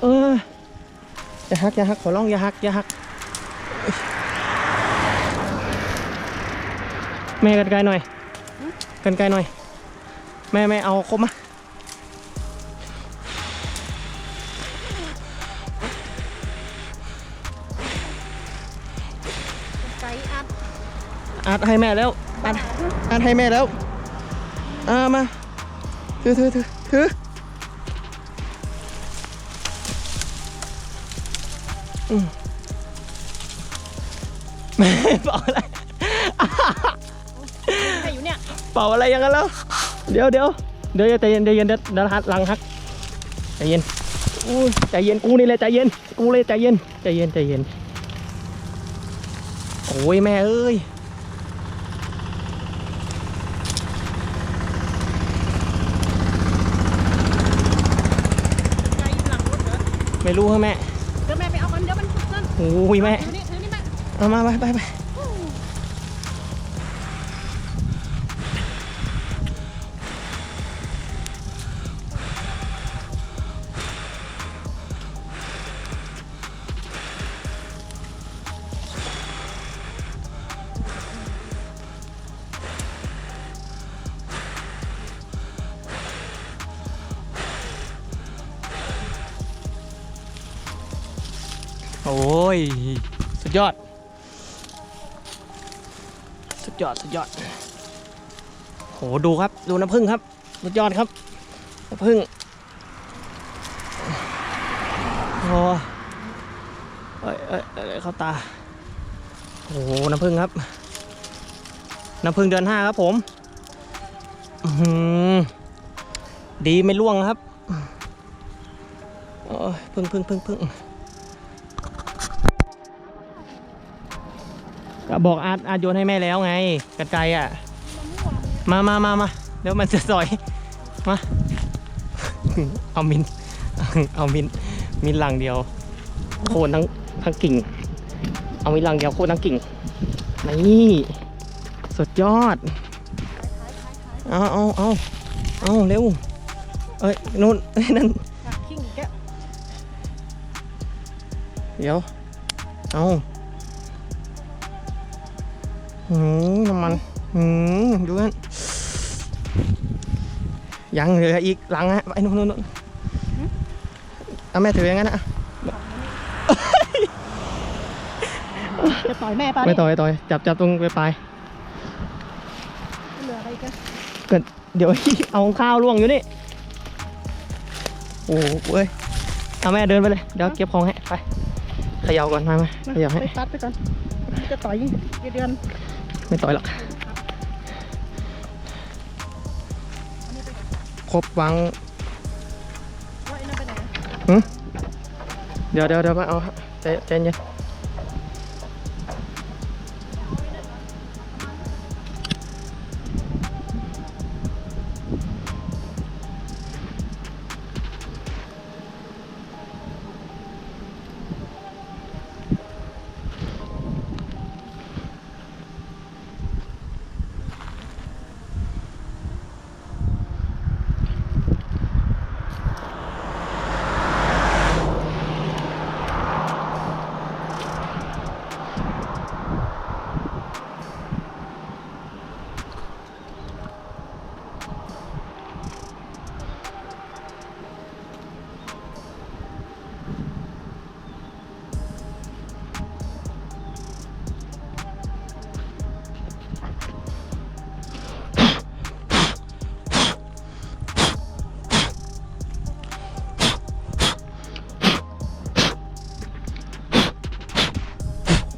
อย่าหักอย่าหักขอร้องอย่าหักอย่าหักแม่กันไกลหน่อย กันไกลหน่อย แม่แม่เอาครบมาไก่อัดอัดให้แม่แล้วอัดอัดให้แม่แล้วอ่ามาถือถือถือถือ เป่าอะไรใครอยู่เนี่ยเป่าอะไรอยังกันแล้ว เดี๋ยวเดี๋ยวเดี๋ยวใจเย็นใจเย็นเดี๋ยวเดี๋ยวหักหลังหักใจเย็นอุ้ยใจเย็นกูนี่เลยใจเย็นกูเลยใจเย็นใจเย็นใจเย็นโอ้ยแม่เอ้ยไก่หลังรถเหรอไม่รู้ฮะแม่ โอ้ยแม่ถือนี่ถือนี่แม่ เอามาไปไปไป โอ้ย สุดยอด สุดยอด สุดยอด โห ดูครับ ดูน้ำผึ้งครับ สุดยอดครับ น้ำผึ้งโอ้เอ้ยเอ้ยเอ้ยเข้าตา โอ้โห น้ำผึ้งครับ น้ำผึ้งเดือนห้าครับผมอืดีไม่ล่วงครับโอ้ยพึ่งพึ่งพึ่งพึ่ง ก็บอกอาร์ตอาร์ตโยนให้แม่แล้วไงกันไกลอะ มามามามาเดี๋ยวมันจะสอย มา เอามิน เอามิน มินหลังเดียว โคนทั้งทั้งกิ่ง เอามินหลังเดียวโคนทั้งกิ่ง นี่ สุดยอด เอาเอาเอาเอาเร็ว เอ้ยนู่นเอ้ยนั่นหักขิงแกะเดี๋ยว เอา หืมน้ำมันหืมดูนั่นยังเหลืออีกหลังฮะไอ้นู่นนู่นนู่นเอาแม่ถืออย่างนั้นนะจะต่อยแม่ปะไปต่อยไปต่อยจับจับตรงไปปลายเหลืออะไรกันเกิดเดี๋ยวเอาข้าวล่วงอยู่นี่โอ้โหเว้ยเอาแม่เดินไปเลยเดี๋ยวเก็บของให้ไปเขย่าก่อนมามาเขย่าให้ไปตัดไปก่อนจะต่อยยิ่งกี่เดือน ไม่ต่อยหรอกครบวางว่าไอ้นั่นไปไหนอะเดี๋ยวเดี๋ยวเดี๋ยวมาเอาฮะใจใจเย็น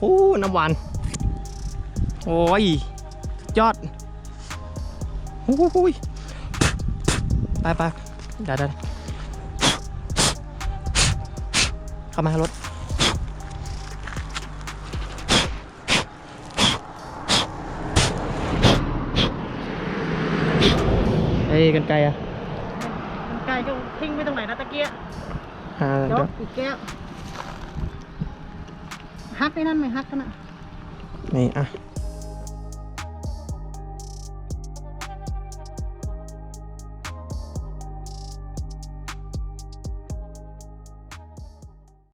โอ้น้ำหวานโอ้ยสุดยอดโอ้โหยไปไปเดี๋ยวเดี๋ยวเข้ามารถเอ้ยกันไกลอะไก่ก็ทิ้งไว้ตรงไหนนะตะเกียะอ่าเดี๋เดี๋ยยวว อีกแก้ว ฮักไอ้นั่นไหมฮักกันนะนี่อะ